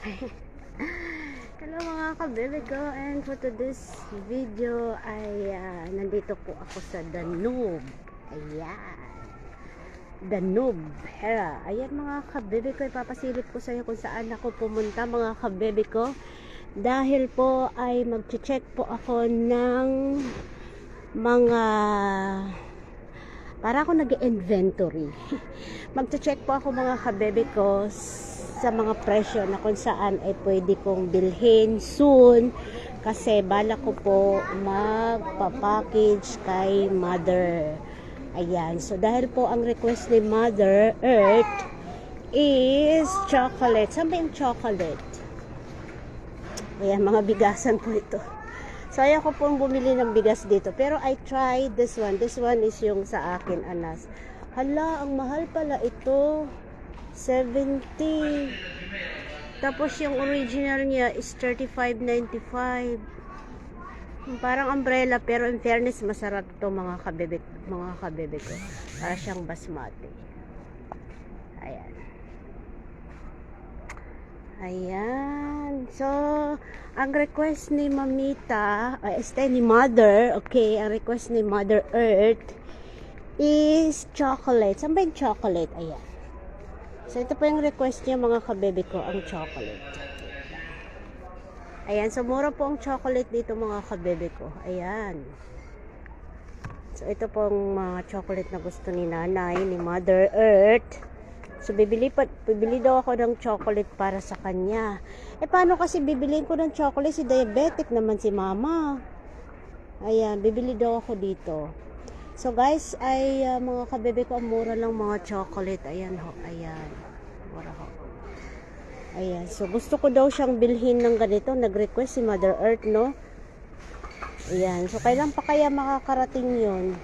Hello mga kabebe ko and for today's video ay ah, nandito po ako sa Danube. Ayan. Danube. Hera. Ayan mga kabebe ko, ipapasilip ko sa iyo kung saan ako pumunta mga kabebe ko. Dahil po ay mag-check po ako ng mga para ako nag-inventory. Magche-check po ako mga kabebe ko sa mga presyo na kung saan ay pwede kong bilhin soon kasi bala ko po magpa-package kay mother. Ayan. So dahil po ang request ni Mother Earth is chocolate. Saan yung chocolate? Ayan, mga bigasan po ito. So, ayaw ko pong bumili ng bigas dito. Pero I tried this one. This one is yung sa akin, anas. Hala, ang mahal pala ito. 70. Tapos yung original niya is 35.95. Parang umbrella pero in fairness masarap to mga kabebe mga kabebe ko. Para siyang basmati. Ayan. Ayan. So, ang request ni Mamita, uh, este ni Mother, okay, ang request ni Mother Earth is chocolate. Saan chocolate? Ayan. So, ito po yung request niya mga kabebe ko, ang chocolate. Ayan, so mura po ang chocolate dito mga kabebe ko. Ayan. So, ito po ang mga chocolate na gusto ni nanay, ni Mother Earth. So, bibili, pa, bibili daw ako ng chocolate para sa kanya. Eh, paano kasi bibiliin ko ng chocolate? Si diabetic naman si mama. Ayan, bibili daw ako dito. So, guys, ay uh, mga kabebe ko, mura lang mga chocolate. Ayan ho, ayan. Mura ho. Ayan, so gusto ko daw siyang bilhin ng ganito. Nag-request si Mother Earth, no? Ayan, so kailan pa kaya makakarating yon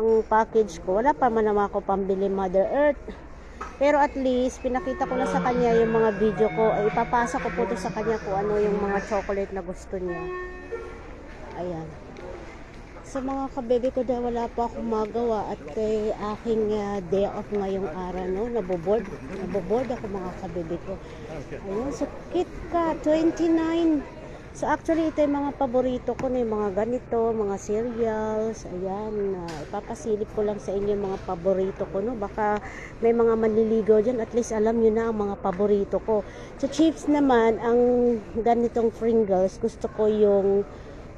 ang package ko. Wala pa man naman ako pambili Mother Earth. Pero at least, pinakita ko na sa kanya yung mga video ko. Ay, ipapasa ko po to sa kanya kung ano yung mga chocolate na gusto niya. Ayan. Sa mga kabebe ko dahil wala pa akong magawa at kay aking uh, day off ngayong araw, no? Naboboard. Naboboard ako mga kabebe ko. Ayan, so KitKat, 29. So actually ito yung mga paborito ko na yung mga ganito, mga cereals, ayan, uh, ipapasilip ko lang sa inyo yung mga paborito ko, no? Baka may mga manliligaw dyan, at least alam nyo na ang mga paborito ko. So chips naman, ang ganitong Pringles, gusto ko yung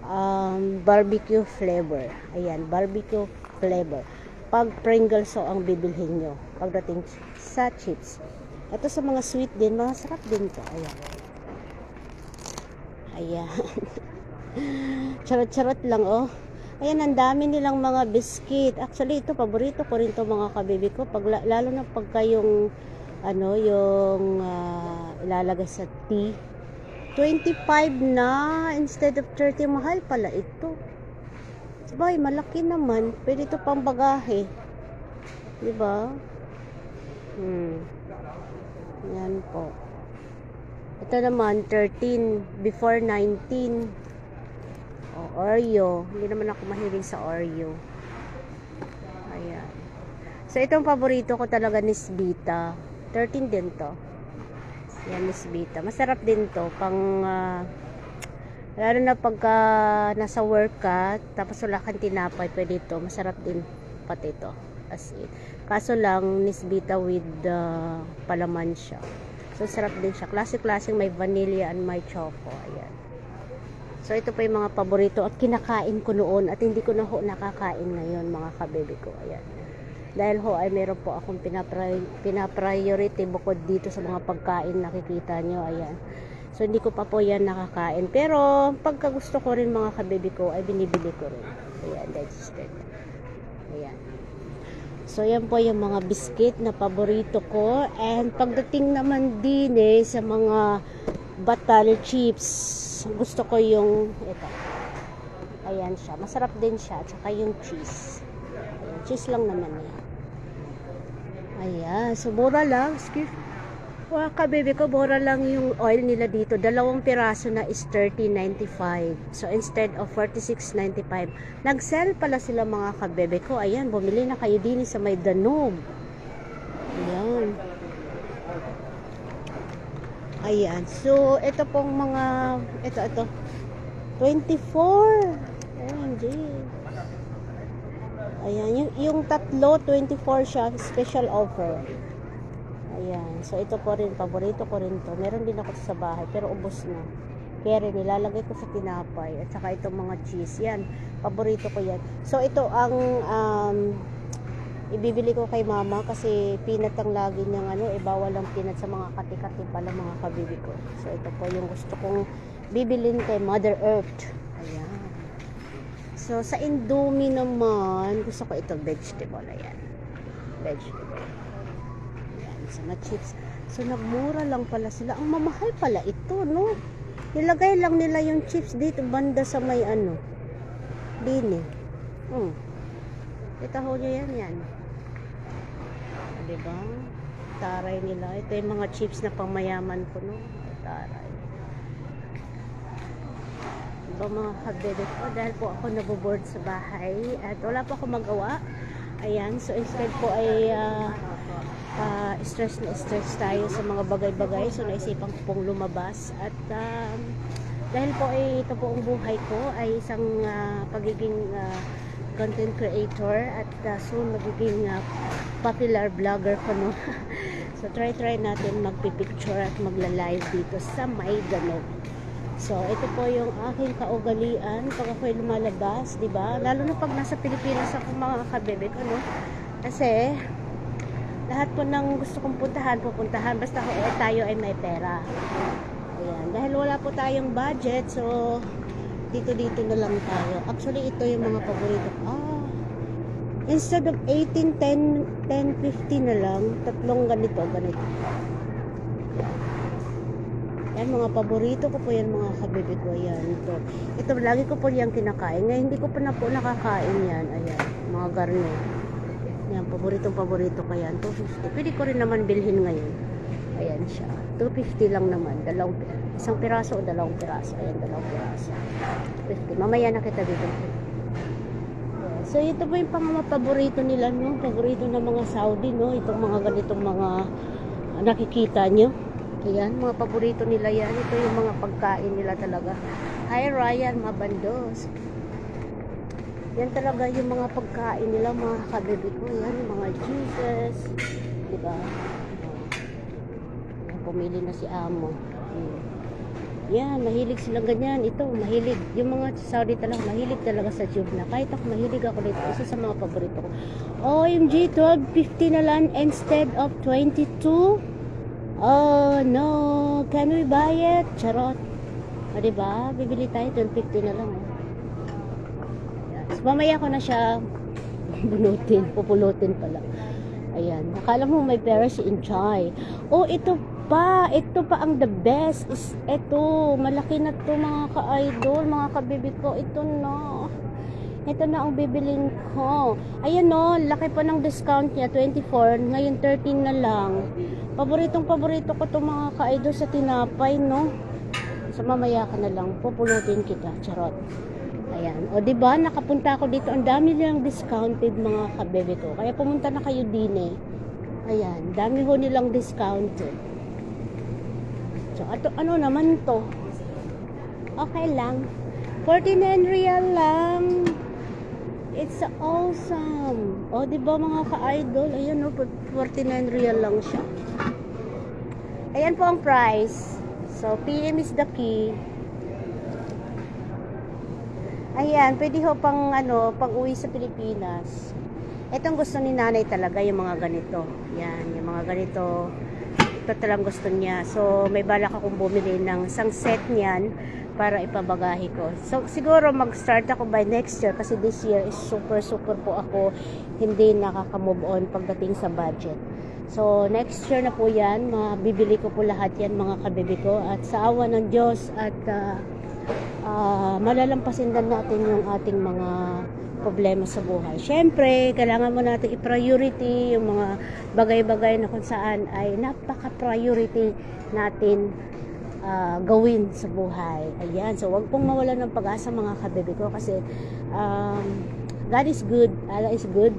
um, barbecue flavor. Ayan, barbecue flavor. Pag Pringles so ang bibilhin nyo, pagdating sa chips. Ito sa mga sweet din, mga sarap din to. Ayan. Ayan. Charot-charot lang, oh. Ayan, ang dami nilang mga biscuit. Actually, ito, paborito ko rin to mga kabibi ko. Pag, lalo na pagka yung, ano, yung uh, ilalagay sa tea. 25 na instead of 30. Mahal pala ito. Sabay, malaki naman. Pwede ito pang bagahe. Diba? Hmm. Yan po. Ito naman, 13. Before 19. O, Oreo. Hindi naman ako mahilig sa Oreo. Ayan. So, itong paborito ko talaga, Nisbita. 13 din to. Yan, Nisbita. Masarap din to. Pang, uh, lalo na pagka nasa work ka, tapos wala kang tinapay, pwede ito. Masarap din pati ito. As in. Kaso lang, Nisbita with uh, palaman siya. So, sarap din siya. Classic-classic, may vanilla and may choco. Ayan. So, ito pa yung mga paborito at kinakain ko noon at hindi ko na ho nakakain ngayon, mga kabebe ko. Ayan. Dahil ho, ay meron po akong pinapri pinapriority bukod dito sa mga pagkain nakikita nyo. Ayan. So, hindi ko pa po yan nakakain. Pero, pagka gusto ko rin mga kabebe ko, ay binibili ko rin. Ayan, registered. Ayan. So, yan po yung mga biscuit na paborito ko. And pagdating naman din eh, sa mga batal chips, gusto ko yung, ito. Ayan siya. Masarap din siya. Tsaka yung cheese. Cheese lang naman eh. Ayan. So, mura lang. Excuse Wow, kabebe ko, mura lang yung oil nila dito. Dalawang piraso na is 30.95. So, instead of 46.95. Nag-sell pala sila mga kabebe ko. Ayan, bumili na kayo din sa may Danube. Ayan. Ayan. So, ito pong mga, ito, ito. 24. OMG. Ayan. Yung, yung tatlo, 24 siya. Special offer. Ayan. So, ito po rin. Paborito ko rin to. Meron din ako sa bahay. Pero ubos na. Kaya nilalagay ko sa tinapay. At saka itong mga cheese. Yan. Paborito ko yan. So, ito ang um, ibibili ko kay mama kasi peanut ang lagi niyang ano, eh bawal ang peanut sa mga kati-kati pala mga kabibi ko. So ito po yung gusto kong bibilin kay Mother Earth. Ayan. So sa Indomie naman, gusto ko ito vegetable. Ayan. Vegetable. Ayan. Sa mga chips. So nagmura lang pala sila. Ang mamahal pala ito, no? Nilagay lang nila yung chips dito banda sa may ano. Dini. Hmm. Kita ho nyo yan, yan. Diba? Taray nila. Ito yung mga chips na pangmayaman ko, no? Ay, Taray. Diba mga kabebe ko? Dahil po ako naboboard sa bahay at wala po ako magawa. Ayan, so instead po ay ah, ah, stress na stress tayo sa mga bagay-bagay. So naisipan ko pong lumabas at um, dahil po ay ito po ang buhay ko ay isang ah, pagiging ah, content creator at uh, soon magiging uh, popular vlogger ko no. so try try natin magpipicture at magla-live dito sa Maygano. So ito po yung aking kaugalian pag ako'y lumalabas, 'di ba? Lalo na pag nasa Pilipinas ako mga kabebe ko no. Kasi lahat po ng gusto kong puntahan, pupuntahan basta ko eh, tayo ay may pera. Ayan, dahil wala po tayong budget, so dito-dito na lang tayo. Actually, ito yung mga paborito ko. Ah, instead of 18, 10, 10, 50 na lang, tatlong ganito, ganito. Yan, mga paborito ko po yan, mga kabebe ko. Yan, ito. Ito, lagi ko po yan kinakain. Ngayon, hindi ko pa na po nakakain yan. Ayan, mga garne. Yan, paboritong paborito ko yan. 250. Pwede ko rin naman bilhin ngayon. Ayan siya. 250 lang naman. Dalawang, isang piraso o dalawang piraso. Ayan, dalawang piraso. 50. Mamaya na kita dito. So, ito po yung pang paborito nila, no? Paborito ng mga Saudi, no? Itong mga ganitong mga nakikita nyo. Ayan, mga paborito nila yan. Ito yung mga pagkain nila talaga. Hi, Ryan, mabandos. Yan talaga yung mga pagkain nila, mga kabebe ko. Yan, mga juices. Diba? Yan, pumili na si Amo. Yan, mahilig silang ganyan. Ito, mahilig. Yung mga Saudi talaga, mahilig talaga sa tuna. Kahit ako, mahilig ako dito. Isa sa mga paborito ko. OMG, 12.50 na lang instead of 22. Oh, no. Can we buy it? Charot. O, diba? Bibili tayo, 12.50 na lang. Oh. Yan. So, mamaya ko na siya bunutin, pupulutin pala. Ayan. Akala mo may pera si Inchai. Oh, ito pa. Ito pa ang the best. Is ito. Malaki na to mga ka-idol, mga kabibi ko. Ito na. Ito na ang bibilin ko. Ayan no, laki pa ng discount niya, 24. Ngayon 13 na lang. Paboritong paborito ko to mga ka-idol sa tinapay, no? So mamaya ka na lang, pupulutin kita. Charot. Ayan. O, di ba nakapunta ako dito. Ang dami nilang discounted mga kabebe ko. Kaya pumunta na kayo din eh. Ayan. Dami ho nilang discounted. So, ato, ano naman to? Okay lang. 49 real lang. It's awesome. O, di ba mga ka-idol? Ayan o, 49 real lang siya. Ayan po ang price. So, PM is the key. Ayan, pwede ho pang ano, pang uwi sa Pilipinas. Itong gusto ni nanay talaga yung mga ganito. Yan, yung mga ganito. Ito talagang gusto niya. So, may balak akong bumili ng isang set niyan para ipabagahe ko. So, siguro mag-start ako by next year kasi this year is super, super po ako hindi nakaka-move on pagdating sa budget. So, next year na po yan. Mabibili ko po lahat yan mga kabibi ko. At sa awa ng Diyos at ah, ah, malalampasin natin yung ating mga problema sa buhay. Siyempre, kailangan mo natin i-priority yung mga bagay-bagay na kung saan ay napaka-priority natin ah, gawin sa buhay. Ayan. So, wag pong mawala ng pag-asa mga kabebe ko kasi um, God is good. Allah is good.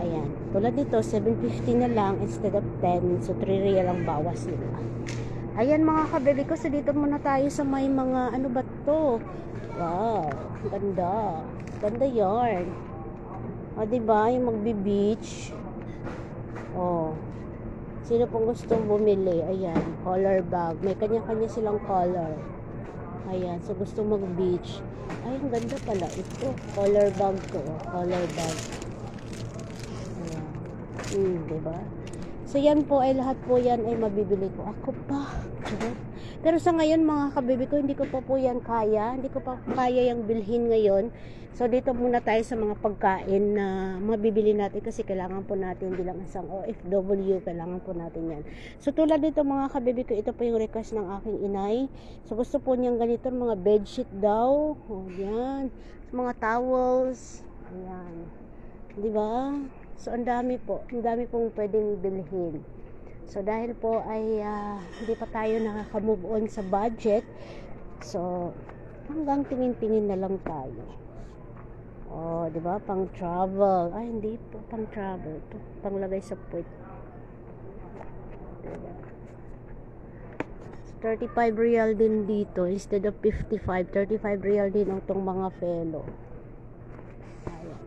Ayan. Tulad dito, 750 na lang instead of 10. So, 3 real ang bawas nila. Ayan mga kabebe ko, so dito muna tayo sa may mga, ano ba to? Wow, ganda. Ganda yarn. O, diba? Yung magbi-beach. Oh. Sino pong gustong bumili? Ayan, color bag. May kanya-kanya silang color. Ayan, so gusto mag-beach. Ay, ang ganda pala. Ito, color bag to. Color bag. Hmm, diba? So, yan po ay lahat po yan ay mabibili ko. Ako pa. Charot. Pero sa ngayon, mga kabibi ko, hindi ko pa po yan kaya. Hindi ko pa kaya yung bilhin ngayon. So, dito muna tayo sa mga pagkain na mabibili natin kasi kailangan po natin bilang isang OFW, kailangan po natin yan. So, tulad dito mga kabibi ko, ito po yung request ng aking inay. So, gusto po niyang ganito, mga bedsheet daw. O, yan. Mga towels. Ayan. Di ba? So, ang dami po. Ang dami pong pwedeng bilhin. So, dahil po ay ah, hindi pa tayo nakaka-move on sa budget. So, hanggang tingin-tingin na lang tayo. Oh, di ba? Pang travel. Ay, hindi po pang travel. Ito, panglagay sa puwit. 35 real din dito instead of 55. 35 real din ang tong mga fellow. Ayan.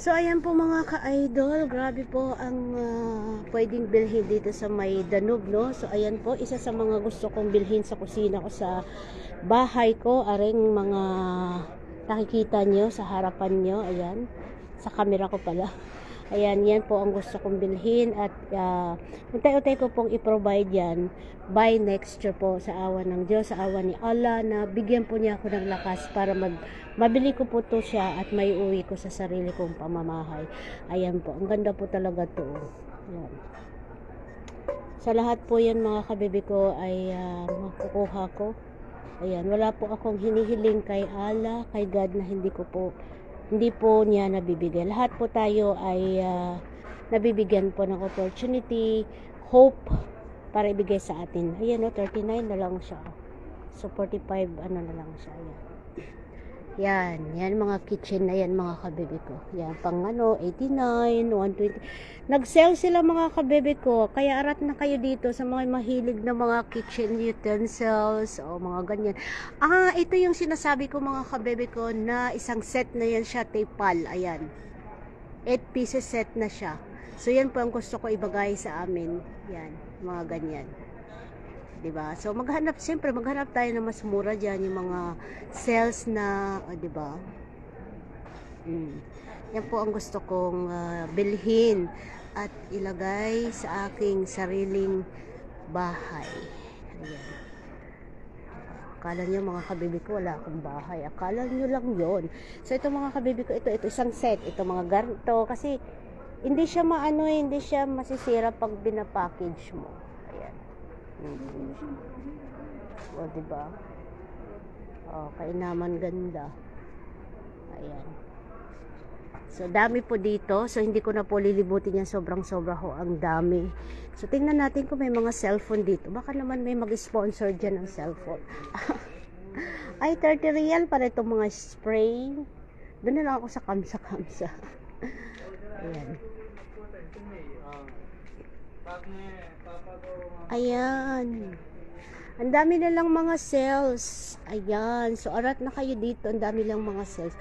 So, ayan po mga ka-idol. Grabe po ang ah, pwedeng bilhin dito sa may Danube, no? So, ayan po. Isa sa mga gusto kong bilhin sa kusina ko sa bahay ko. Aring mga nakikita nyo sa harapan nyo. Ayan. Sa camera ko pala. Ayan, yan po ang gusto kong bilhin at uh, untay-untay ko pong i-provide yan by next year po sa awa ng Diyos, sa awa ni Allah na bigyan po niya ako ng lakas para mag mabili ko po to siya at may uwi ko sa sarili kong pamamahay. Ayan po, ang ganda po talaga to. Ayan. Sa lahat po yan mga kabibi ko ay uh, makukuha ko. Ayan, wala po akong hinihiling kay Allah, kay God na hindi ko po hindi po niya nabibigay. Lahat po tayo ay ah, nabibigyan po ng opportunity, hope para ibigay sa atin. Ayan o, 39 na lang siya. So, 45 ano na lang siya. Ayan. Yan, yan mga kitchen na yan mga kabebe ko. Yan, pang ano, 89, 120. Nag-sell sila mga kabebe ko. Kaya arat na kayo dito sa mga mahilig na mga kitchen utensils o mga ganyan. Ah, ito yung sinasabi ko mga kabebe ko na isang set na yan siya, tepal. Ayan. 8 pieces set na siya. So, yan po ang gusto ko ibagay sa amin. Yan, mga ganyan. 'Di ba? So maghanap siyempre maghanap tayo ng mas mura diyan yung mga sales na, oh, 'di ba? Mm. Yan po ang gusto kong ah, bilhin at ilagay sa aking sariling bahay. Ayan. Akala niyo mga kabibi ko wala akong bahay. Akala niyo lang yon. So ito mga kabibi ko, ito ito isang set, ito mga ganito kasi hindi siya maano, eh, hindi siya masisira pag binapackage mo. Mm. O, diba? O, kainaman ganda. Ayan. So, dami po dito. So, hindi ko na po lilibutin yan. Sobrang-sobra ho ang dami. So, tingnan natin kung may mga cellphone dito. Baka naman may mag-sponsor dyan ng cellphone. Ay, 30 real para itong mga spray. Doon na lang ako sa kamsa-kamsa. Ayan. Ayan. Ang dami na lang mga sales. Ayan. So, arat na kayo dito. Ang dami lang mga sales.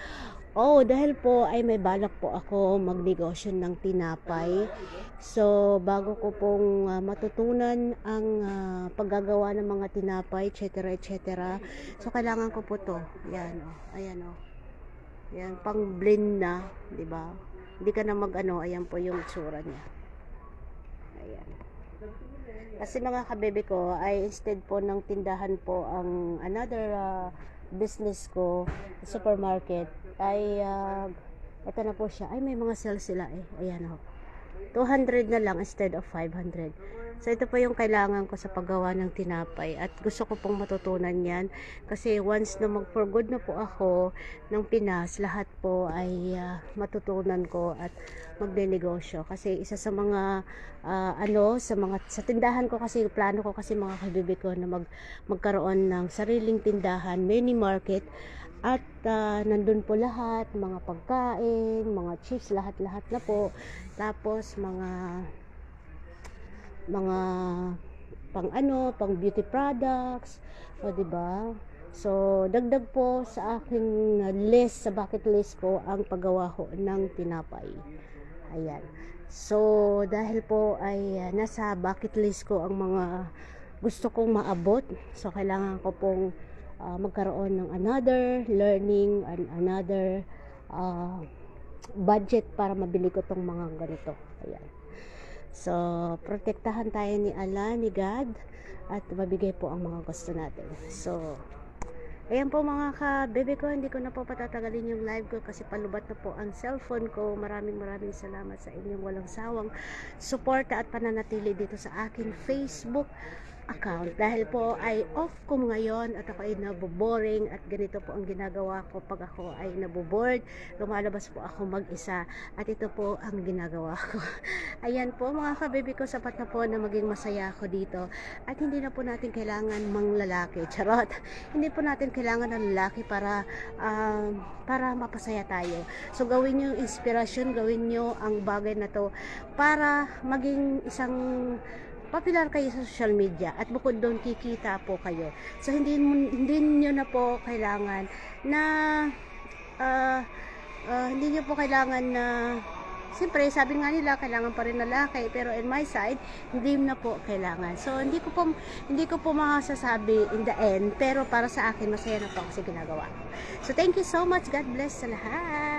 Oh, dahil po ay may balak po ako magnegosyo ng tinapay. So, bago ko pong ah, matutunan ang ah, paggagawa ng mga tinapay, etc., etc. So, kailangan ko po to. Ayan, oh. Ayan, oh. Ayan, pang blend na, 'di ba? Hindi ka na mag-ano, ayan po yung itsura niya. Ayan. Kasi mga kabebe ko, ay instead po ng tindahan po ang another ah, business ko, supermarket, ay uh, ito na po siya. Ay, may mga sales sila eh. Ayan o. 200 na lang instead of 500. So, ito po yung kailangan ko sa paggawa ng tinapay. At gusto ko pong matutunan yan. Kasi once na mag-for good na po ako ng Pinas, lahat po ay ah, matutunan ko at magne-negosyo. Kasi isa sa mga, ah, ano, sa mga, sa tindahan ko kasi, plano ko kasi mga kabibi ko na mag, magkaroon ng sariling tindahan, mini market, at ah, nandun po lahat, mga pagkain, mga chips, lahat-lahat na po. Tapos mga mga pang ano, pang beauty products, o di ba? So, dagdag po sa aking list, sa bucket list ko, ang paggawa ko ng tinapay. Ayan. So, dahil po ay uh, nasa bucket list ko ang mga gusto kong maabot. So, kailangan ko pong uh, magkaroon ng another learning and another uh, budget para mabili ko tong mga ganito. Ayan. So, protektahan tayo ni Allah, ni God, at mabigay po ang mga gusto natin. So, ayan po mga ka-bebe ko, hindi ko na po patatagalin yung live ko kasi palubat na po ang cellphone ko. Maraming maraming salamat sa inyong walang sawang suporta at pananatili dito sa aking Facebook account. Dahil po ay off ko ngayon at ako ay naboboring at ganito po ang ginagawa ko pag ako ay nabobored lumalabas po ako mag-isa at ito po ang ginagawa ko. Ayan po mga kabibi ko sapat na po na maging masaya ako dito at hindi na po natin kailangan mang lalaki charot. Hindi po natin kailangan ng lalaki para um, para mapasaya tayo. So gawin nyo yung inspirasyon gawin nyo ang bagay na to para maging isang popular kayo sa social media at bukod doon kikita po kayo. So hindi hindi niyo na po kailangan na ah, ah, hindi niyo po kailangan na Siyempre, sabi nga nila, kailangan pa rin lalaki. Pero in my side, hindi na po kailangan. So, hindi ko po, hindi ko po masasabi in the end. Pero para sa akin, masaya na po ako ginagawa. So, thank you so much. God bless sa lahat.